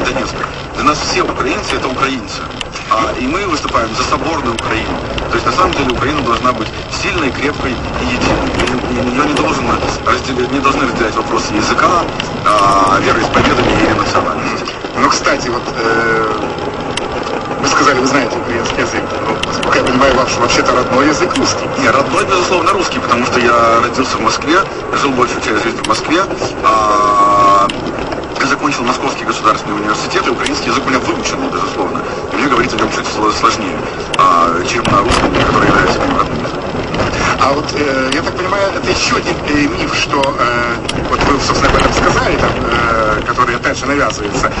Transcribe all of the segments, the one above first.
Донецка. Для нас все украинцы это украинцы. А, и мы выступаем за соборную Украину. То есть на самом деле Украина должна быть сильной, крепкой и единой. И ее не, должен разделять, не должны разделять вопросы языка, а, вероисповедания или национальности. Ну, кстати, вот э, вы сказали, вы знаете украинский язык. Ну, насколько я понимаю, ваш вообще-то родной язык русский. Не, родной, безусловно, русский, потому что я родился в Москве, жил большую часть жизни в Москве. А, государственный университет, и украинский язык у меня выучен, безусловно. И мне говорить о нем чуть сложнее, а, чем на русском, который является моим родным языком. А вот, э, я так понимаю, это еще один э, миф, что, э, вот вы, собственно, об этом сказали, там, э, который опять же навязывается.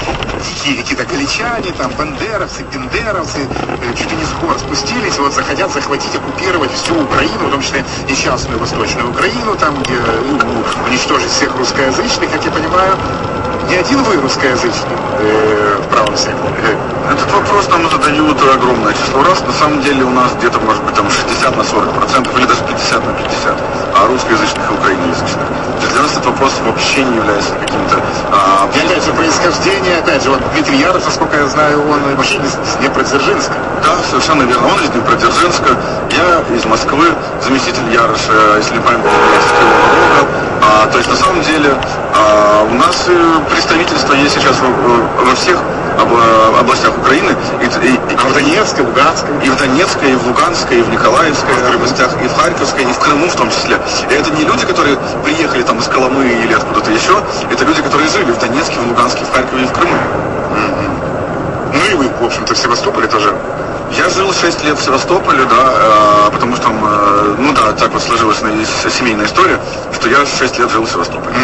Дикие какие-то галичане, там, бандеровцы, пендеровцы, э, чуть ли не с гор спустились, вот, захотят захватить, оккупировать всю Украину, в том числе несчастную Восточную Украину, там, где ну, уничтожить всех русскоязычных, как я понимаю, не один вы русскоязычный э, в правом секторе. Этот вопрос нам задают огромное число раз. На самом деле у нас где-то, может быть, там 60 на 40 процентов или даже 50 на 50, а русскоязычных и украиноязычных. Для нас этот вопрос вообще не является каким-то... А, и опять же, происхождение, опять же, вот Дмитрий Яров, насколько я знаю, он вообще из Днепродзержинска. Да, совершенно верно. Он из Днепродзержинска, я из Москвы, заместитель Яроша, если не память, из Кривого а, То есть, на самом деле, а, у нас э, представительство есть сейчас во, всех областях Украины. И, и, а в Донецкой, Луганской? И в Донецкой, и в Луганской, и в Николаевской областях, и в Харьковской, и в Крыму в том числе. И это не люди, которые приехали там из Коломы или откуда-то еще, это люди, которые жили в Донецке, в Луганске, в Харькове и в Крыму. Ну и вы, в общем-то, в Севастополе тоже я жил 6 лет в Севастополе, да, потому что там, ну да, так вот сложилась семейная история, что я 6 лет жил в Севастополе.